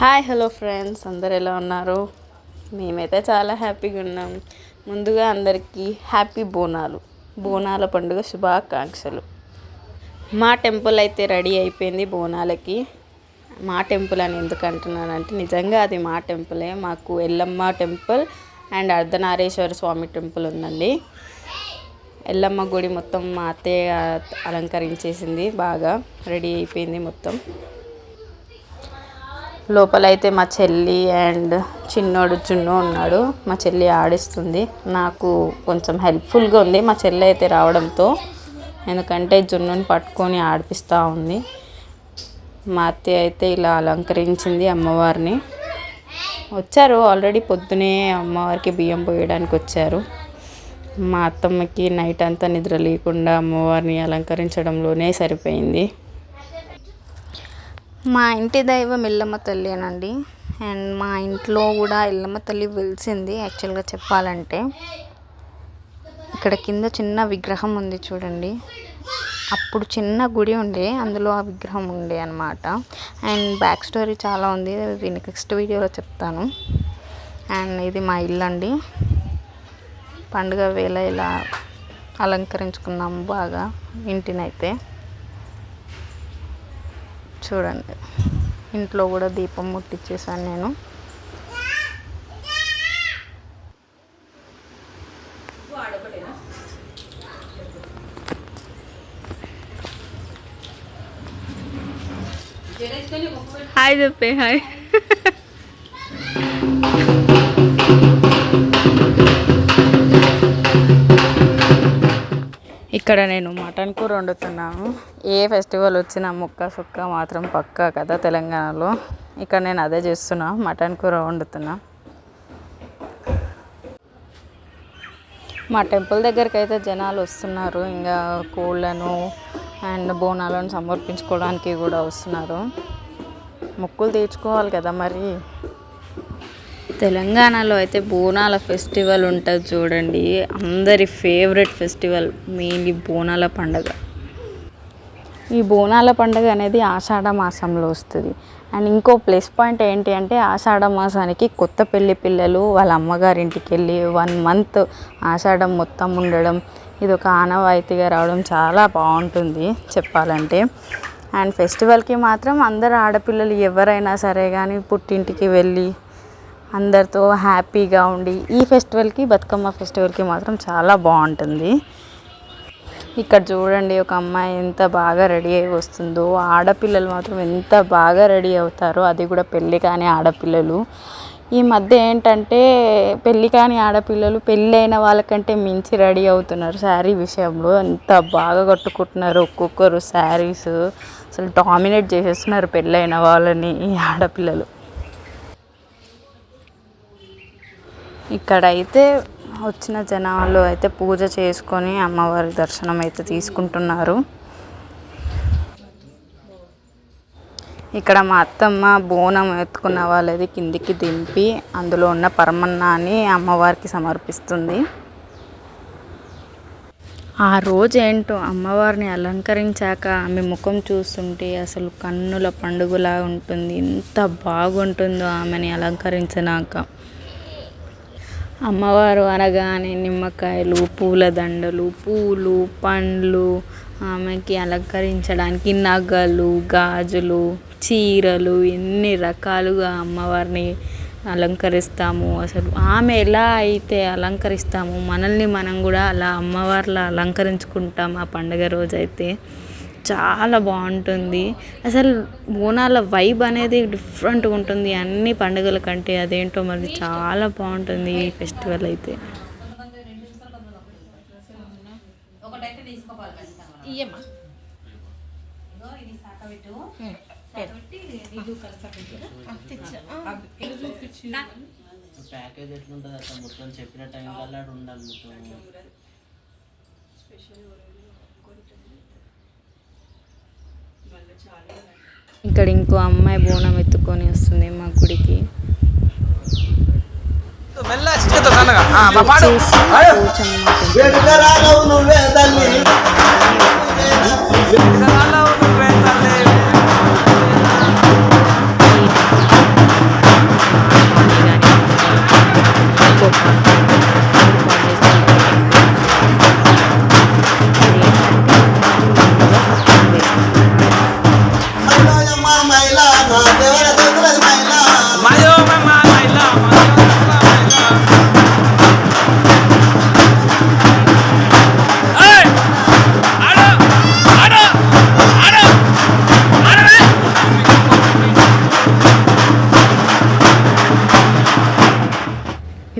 Hi hello friends. అందరు ఎలా ఉన్నారు? మేమైతే చాలా హ్యాపీగా ఉన్నాం. ముందుగా అందరికీ హ్యాపీ బోనాలు. బోనాల పండుగ శుభాకాంక్షలు. మా టెంపుల్ అయితే రెడీ అయిపోయింది బోనాలకి. మా టెంపుల్ అని ఎందుకు అంటున్నానంటే నిజంగా అది మా టెంపులే. మాకు Yellamma temple and Ardhanareshwara Swamy temple ఉందండి. ఎల్లమ్మ గుడి మొత్తం మా అత్తయ్య అలంకరించేసింది. బాగా రెడీ అయిపోయింది మొత్తం. లోపలైతే మా చెల్లి అండ్ చిన్నోడు చున్ను ఉన్నాడు. మా చెల్లి ఆడిస్తుంది. నాకు కొంచెం హెల్ప్ఫుల్గా ఉంది మా చెల్లి అయితే రావడంతో. ఎందుకంటే జున్నుని పట్టుకొని ఆడిపిస్తూ ఉంది. మా అత్తయ్య అయితే ఇలా అలంకరించింది అమ్మవారిని. వచ్చారు. ఆల్రెడీ పొద్దునే అమ్మవారికి బియ్యం పోయడానికి వచ్చారు. మా అత్తమ్మకి నైట్ అంతా నిద్ర లేకుండా అమ్మవారిని అలంకరించడంలోనే సరిపోయింది. మా ఇంటి దైవం ఎల్లమ్మ తల్లేనండి అండ్ మా ఇంట్లో కూడా ఎల్లమ్మ తల్లి వెలిసింది యాక్చువల్గా చెప్పాలంటే. ఇక్కడ కింద చిన్న విగ్రహం ఉంది చూడండి. అప్పుడు చిన్న గుడి ఉండే అందులో ఆ విగ్రహం ఉండే అనమాట అండ్ బ్యాక్ స్టోరీ చాలా ఉంది ఇది నెక్స్ట్ వీడియోలో చెప్తాను. అండ్ ఇది మా ఇల్లు అండి. పండుగ వేళ ఇలా అలంకరించుకున్నాము బాగా ఇంటినైతే. చూడండి. ఇంట్లో కూడా దీపం ముట్టించేసాను నేను. హాయ్ చెప్పే హాయ్. ఇక్కడ నేను మటన్ కూర వండుతున్నాను. ఏ ఫెస్టివల్ వచ్చినా ముక్క సుక్క మాత్రం పక్కా కదా తెలంగాణలో. ఇక్కడ నేను అదే చేస్తున్నా మటన్ కూర వండుతున్నా. మా టెంపుల్ దగ్గరికి అయితే జనాలు వస్తున్నారు ఇంకా కోళ్ళను అండ్ బోనాలను సమర్పించుకోవడానికి కూడా వస్తున్నారు. మొక్కులు తీర్చుకోవాలి కదా మరి? తెలంగాణలో అయితే బోనాల ఫెస్టివల్ ఉంటుంది చూడండి. అందరి ఫేవరెట్ ఫెస్టివల్ మెయిన్లీ బోనాల పండగ. ఈ బోనాల పండుగ అనేది ఆషాఢ మాసంలో వస్తుంది. అండ్ ఇంకో ప్లస్ పాయింట్ ఏంటి అంటే ఆషాఢ మాసానికి కొత్త పెళ్ళి పిల్లలు వాళ్ళ అమ్మగారింటికి వెళ్ళి వన్ మంత్ ఆషాఢం మొత్తం ఉండడం ఇది ఒక ఆనవాయితీగా రావడం చాలా బాగుంటుంది చెప్పాలంటే. అండ్ ఫెస్టివల్కి మాత్రం అందరు ఆడపిల్లలు ఎవరైనా సరే కానీ పుట్టింటికి వెళ్ళి అందరితో హ్యాపీగా ఉండి ఈ ఫెస్టివల్కి బతుకమ్మ ఫెస్టివల్కి మాత్రం చాలా బాగుంటుంది. ఇక్కడ చూడండి ఒక అమ్మాయి ఎంత బాగా రెడీ అయి వస్తుందో. ఆడపిల్లలు మాత్రం ఎంత బాగా రెడీ అవుతారో అది కూడా పెళ్ళి కాని ఆడపిల్లలు. ఈ మధ్య ఏంటంటే పెళ్ళి కాని ఆడపిల్లలు పెళ్ళైన వాళ్ళకంటే మించి రెడీ అవుతున్నారు శారీ విషయంలో. ఎంత బాగా కట్టుకుంటున్నారు ఒక్కొక్కరు శారీస్. అసలు డామినేట్ చేసేస్తున్నారు పెళ్ళైన వాళ్ళని ఈ ఆడపిల్లలు. ఇక్కడైతే వచ్చిన జనాలు అయితే పూజ చేసుకొని అమ్మవారి దర్శనం అయితే తీసుకుంటున్నారు. ఇక్కడ మా అత్తమ్మ బోనం ఎత్తుకున్న వాళ్ళది కిందికి దింపి అందులో ఉన్న పరమన్నాన్ని అమ్మవారికి సమర్పిస్తుంది. ఆ రోజు ఏంటో అమ్మవారిని అలంకరించాక ఆమె ముఖం చూస్తుంటే అసలు కన్నుల పండుగలా ఉంటుంది. ఎంత బాగుంటుందో ఆమెని అలంకరించినాక. అమ్మవారు అనగానే నిమ్మకాయలు పూల దండలు పూలు పండ్లు ఆమెకి అలంకరించడానికి నగలు గాజులు చీరలు ఎన్ని రకాలుగా అమ్మవారిని అలంకరిస్తాము అసలు. ఆమె ఎలా అయితే అలంకరిస్తాము మనల్ని మనం కూడా అలా అమ్మవారిలా అలంకరించుకుంటాం ఆ పండుగ రోజైతే. చాలా బాగుంటుంది. అసలు బోనాల వైబ్ అనేది డిఫరెంట్గా ఉంటుంది. అన్ని పండుగల కంటే అదేంటో మరి చాలా బాగుంటుంది ఈ ఫెస్టివల్ అయితే. ప్యాకేజ్ ఎట్లుంటుంది అట్లా మొత్తం చెప్పిన టైం కల్లా ఉండాలి మొత్తం ఇక్కడ ఇంకో అమ్మాయి బోనం ఎత్తుకొని వస్తుంది మా గుడికి. వచ్చేసి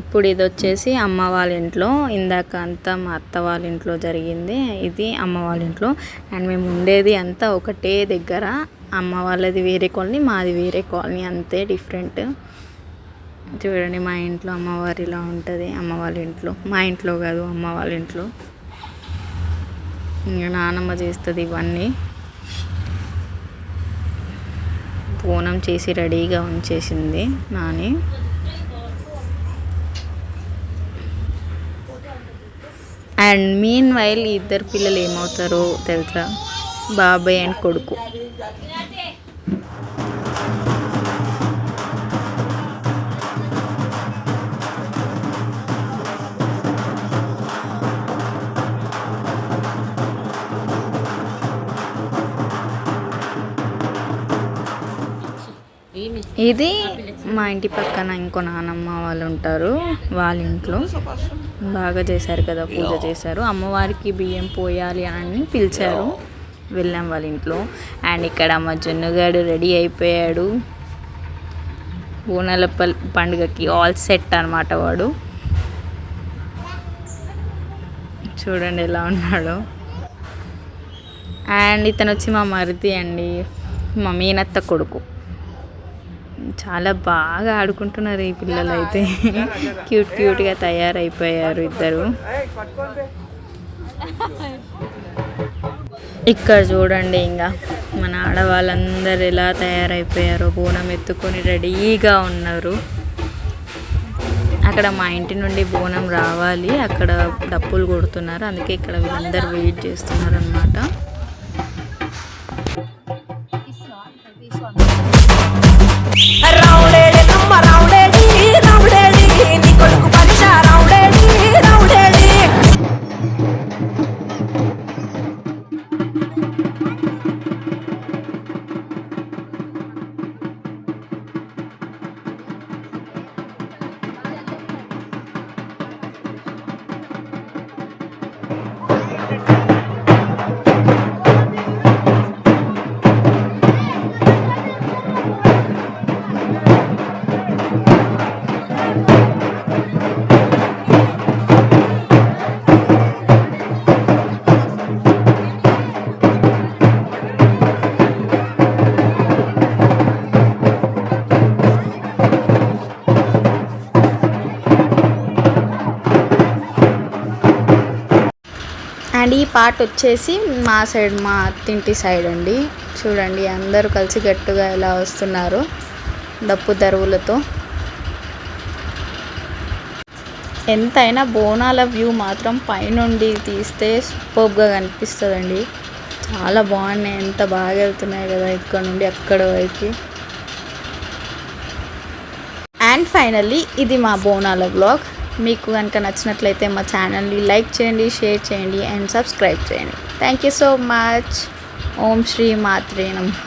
ఇప్పుడు ఇది వచ్చేసి అమ్మ వాళ్ళ ఇంట్లో ఇందాక అంతా మా అత్త వాళ్ళ ఇంట్లో జరిగింది. ఇది అమ్మ వాళ్ళ ఇంట్లో. అండ్ మేము ఉండేది అంతా ఒకటే దగ్గర. అమ్మ వాళ్ళది వేరే కాలనీ మాది వేరే కాలనీ అంతే డిఫరెంట్. చూడండి మా ఇంట్లో అమ్మవారి ఇలా ఉంటుంది. అమ్మ వాళ్ళ ఇంట్లో. మా ఇంట్లో కాదు అమ్మ వాళ్ళ ఇంట్లో. ఇంకా నానమ్మ చేస్తుంది ఇవన్నీ. పూనం చేసి రెడీగా ఉంచేసింది నాని. అండ్ మీన్ వైల్ ఇద్దరు పిల్లలు ఏమవుతారో తెలుసా? బాబాయ్ అండ్ కొడుకు. ఇది మా ఇంటి పక్కన ఇంకో నానమ్మ వాళ్ళు ఉంటారు వాళ్ళ ఇంట్లో. బాగా చేశారు కదా పూజ చేశారు. అమ్మవారికి బియ్యం పోయాలి అని పిలిచారు. వెళ్ళాం వాళ్ళ ఇంట్లో. అండ్ ఇక్కడ మా జున్నుగాడు రెడీ అయిపోయాడు. బోనాల పండుగకి ఆల్ సెట్ అనమాట వాడు. చూడండి ఎలా ఉన్నాడో. అండ్ ఇతను వచ్చి మా మరిది అండి. మా మీనత్త కొడుకు. చాలా బాగా ఆడుకుంటున్నారు ఈ పిల్లలు అయితే క్యూట్ క్యూట్గా తయారైపోయారు ఇద్దరు. ఇక్కడ చూడండి ఇంకా మన ఆడవాళ్ళందరూ ఎలా తయారైపోయారో బోనం ఎత్తుకొని రెడీగా ఉన్నారు. అక్కడ మా ఇంటి నుండి బోనం రావాలి అక్కడ డప్పులు కొడుతున్నారు అందుకే ఇక్కడ వీళ్ళందరూ వెయిట్ చేస్తున్నారు అనమాట పార్ట్ వచ్చేసి మా సైడ్ మా అత్తింటి సైడ్ అండి. చూడండి అందరూ కలిసి గట్టుగా ఎలా వస్తున్నారు డప్పు దరువులతో. ఎంతైనా బోనాల వ్యూ మాత్రం పైనుండి తీస్తే సూపర్గా కనిపిస్తుందండి. చాలా బాగున్నాయి ఎంత బాగా వెళ్తున్నాయి కదా ఇక్కడ నుండి అక్కడ వరకు. అండ్ ఫైనల్లీ ఇది మా బోనాల బ్లాగ్. మీకు కనుక నచ్చినట్లయితే మా ఛానల్ని లైక్ చేయండి షేర్ చేయండి అండ్ సబ్స్క్రైబ్ చేయండి. థ్యాంక్ యూ సో మచ్ ఓం శ్రీ మాత్రే నమః.